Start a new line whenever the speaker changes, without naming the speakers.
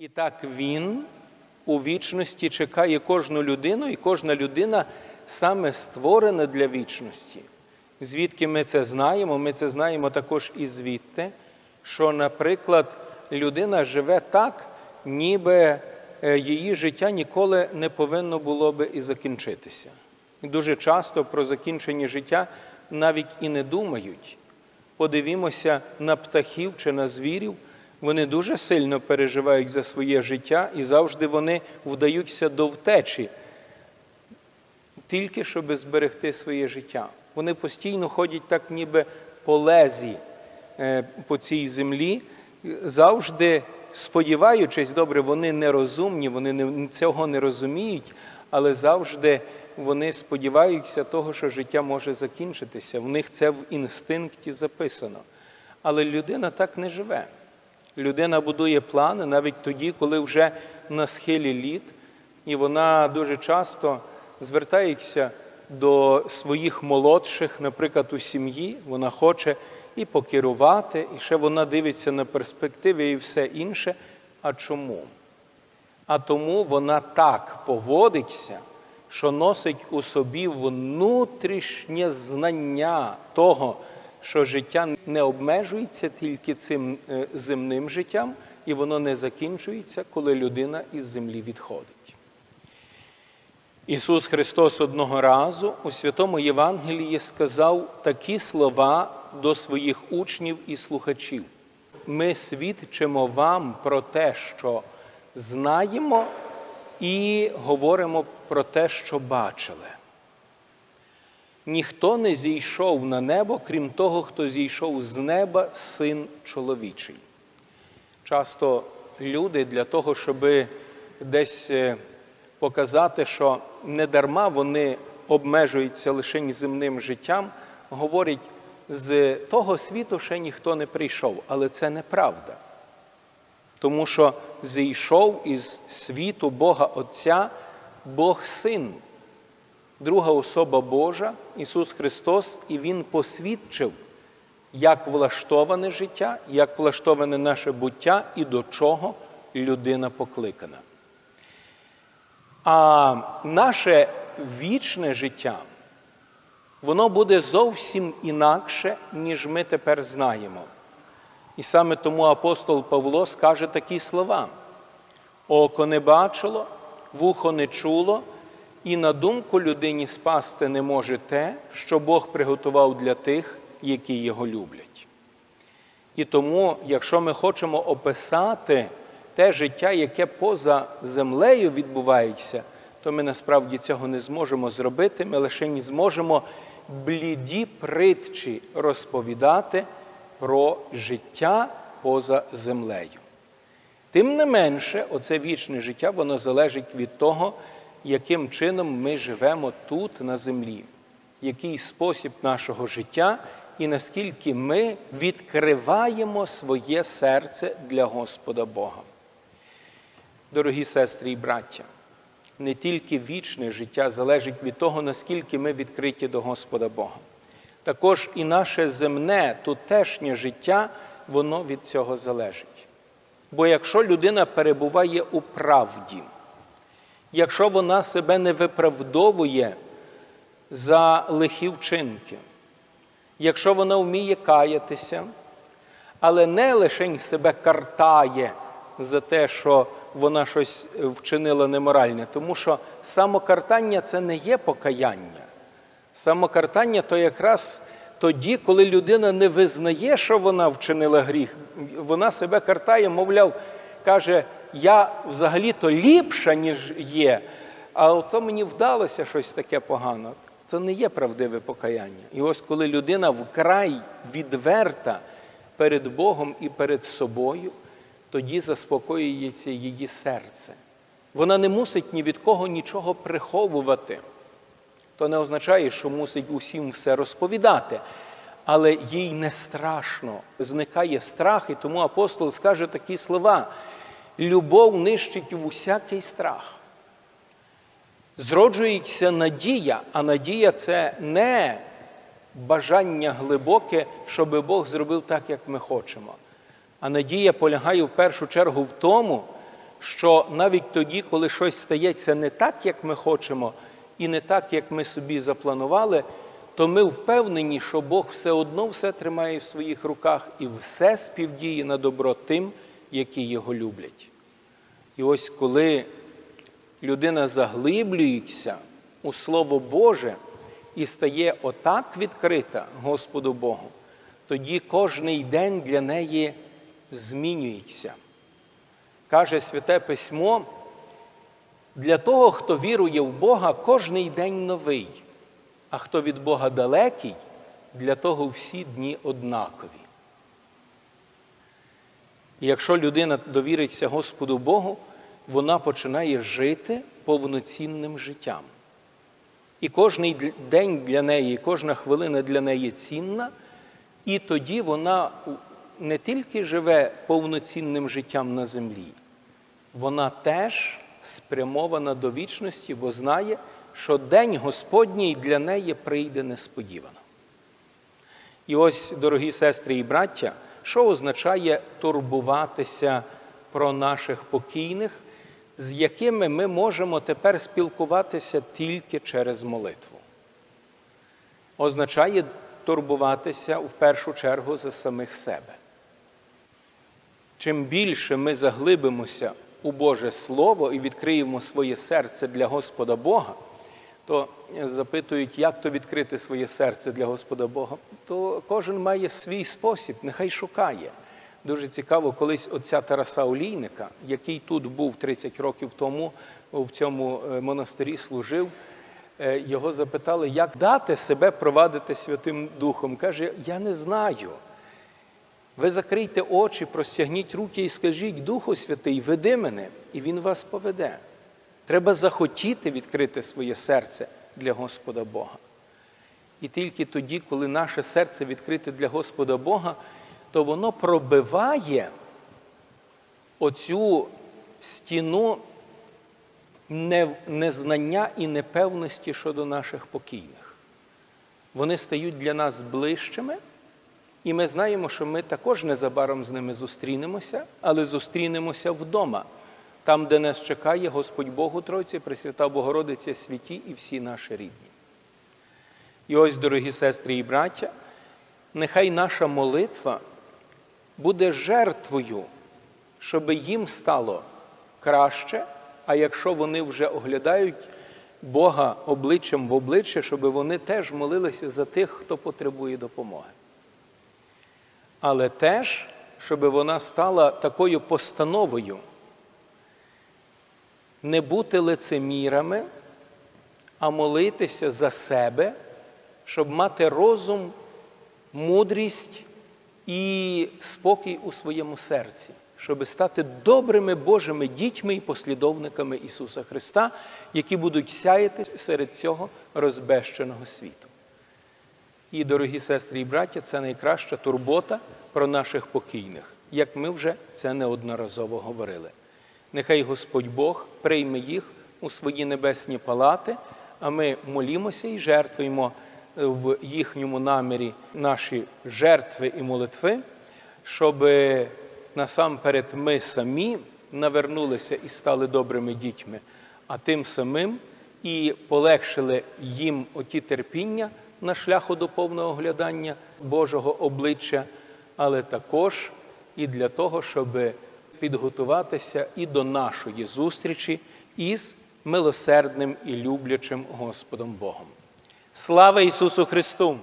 І так він у вічності чекає кожну людину, і кожна людина саме створена для вічності. Звідки ми це знаємо? Ми це знаємо також і звідти, що, наприклад, людина живе так, ніби е, її життя ніколи не повинно було би і закінчитися. Дуже часто про закінчення життя навіть і не думають. Подивімося на птахів чи на звірів. Вони дуже сильно переживають за своє життя і завжди вони вдаються до втечі, тільки щоб зберегти своє життя. Вони постійно ходять так, ніби по лезі е, по цій землі, завжди сподіваючись, добре, вони нерозумні, вони цього не розуміють, але завжди вони сподіваються того, що життя може закінчитися. В них це в інстинкті записано. Але людина так не живе. Людина будує плани навіть тоді, коли вже на схилі літ, і вона дуже часто звертається до своїх молодших, наприклад, у сім'ї, вона хоче і покерувати, і ще вона дивиться на перспективи і все інше. А чому? А тому вона так поводиться, що носить у собі внутрішнє знання того, що життя не обмежується тільки цим е, земним життям, і воно не закінчується, коли людина із землі відходить. Ісус Христос одного разу у Святому Євангелії сказав такі слова до своїх учнів і слухачів. Ми свідчимо вам про те, що знаємо, і говоримо про те, що бачили. Ніхто не зійшов на небо, крім того, хто зійшов з неба, син чоловічий. Часто люди для того, щоб десь е, показати, що не дарма вони обмежуються лише земним життям, говорять, з того світу ще ніхто не прийшов, але це неправда. Тому що зійшов із світу Бога Отця, Бог Син друга особа Божа, Ісус Христос, і Він посвідчив, як влаштоване життя, як влаштоване наше буття і до чого людина покликана. А наше вічне життя, воно буде зовсім інакше, ніж ми тепер знаємо. І саме тому апостол Павло скаже такі слова: Око не бачило, вухо не чуло, і на думку людині спасти не може те, що Бог приготував для тих, які його люблять. І тому, якщо ми хочемо описати те життя, яке поза землею відбувається, то ми насправді цього не зможемо зробити, ми лише не зможемо бліді притчі розповідати про життя поза землею. Тим не менше, оце вічне життя, воно залежить від того, яким чином ми живемо тут на землі, який спосіб нашого життя і наскільки ми відкриваємо своє серце для Господа Бога. Дорогі сестри і браття, не тільки вічне життя залежить від того, наскільки ми відкриті до Господа Бога. Також і наше земне, тутешнє життя, воно від цього залежить. Бо якщо людина перебуває у правді, якщо вона себе не виправдовує за лихі вчинки, якщо вона вміє каятися, але не лише себе картає за те, що вона щось вчинила неморальне, тому що самокартання це не є покаяння. Самокартання то якраз тоді, коли людина не визнає, що вона вчинила гріх, вона себе картає, мовляв, каже, я взагалі-то ліпша, ніж є, а то мені вдалося щось таке погане. Це не є правдиве покаяння. І ось коли людина вкрай відверта перед Богом і перед собою, тоді заспокоюється її серце. Вона не мусить ні від кого нічого приховувати. То не означає, що мусить усім все розповідати. Але їй не страшно, зникає страх, і тому апостол скаже такі слова: любов нищить усякий страх. Зроджується надія, а надія це не бажання глибоке, щоб Бог зробив так, як ми хочемо. А надія полягає в першу чергу в тому, що навіть тоді, коли щось стається не так, як ми хочемо, і не так, як ми собі запланували, то ми впевнені, що Бог все одно все тримає в своїх руках і все співдіє на добро тим, які його люблять. І ось коли людина заглиблюється у Слово Боже і стає отак відкрита Господу Богу, тоді кожний день для неї змінюється. Каже Святе Письмо, для того, хто вірує в Бога, кожний день новий, а хто від Бога далекий, для того всі дні однакові. І якщо людина довіриться Господу Богу, вона починає жити повноцінним життям. І кожний день для неї, кожна хвилина для неї цінна, і тоді вона не тільки живе повноцінним життям на землі, вона теж спрямована до вічності, бо знає, що День Господній для неї прийде несподівано. І ось, дорогі сестри і браття, що означає турбуватися про наших покійних, з якими ми можемо тепер спілкуватися тільки через молитву? Означає турбуватися в першу чергу за самих себе. Чим більше ми заглибимося у Боже Слово і відкриємо своє серце для Господа Бога, то запитують, як то відкрити своє серце для Господа Бога, то кожен має свій спосіб, нехай шукає. Дуже цікаво, колись отця Тараса Олійника, який тут був 30 років тому, в цьому монастирі служив, його запитали, як дати себе провадити Святим Духом. Каже, я не знаю. Ви закрийте очі, простягніть руки і скажіть, Духу Святий, веди мене, і Він вас поведе. Треба захотіти відкрити своє серце для Господа Бога. І тільки тоді, коли наше серце відкрите для Господа Бога, то воно пробиває оцю стіну незнання і непевності щодо наших покійних. Вони стають для нас ближчими. І ми знаємо, що ми також незабаром з ними зустрінемося, але зустрінемося вдома, там, де нас чекає Господь Бог у Тройці, Пресвята Богородиця святі і всі наші рідні. І ось, дорогі сестри і браття, нехай наша молитва буде жертвою, щоб їм стало краще, а якщо вони вже оглядають Бога обличчям в обличчя, щоб вони теж молилися за тих, хто потребує допомоги але теж, щоб вона стала такою постановою не бути лицемірами, а молитися за себе, щоб мати розум, мудрість і спокій у своєму серці, щоб стати добрими Божими дітьми і послідовниками Ісуса Христа, які будуть сяяти серед цього розбещеного світу. І, дорогі сестри і браття, це найкраща турбота про наших покійних, як ми вже це неодноразово говорили. Нехай Господь Бог прийме їх у свої небесні палати, а ми молімося і жертвуємо в їхньому намірі наші жертви і молитви, щоб насамперед ми самі навернулися і стали добрими дітьми, а тим самим і полегшили їм оті терпіння на шляху до повного оглядання Божого обличчя, але також і для того, щоб підготуватися і до нашої зустрічі із милосердним і люблячим Господом Богом. Слава Ісусу Христу!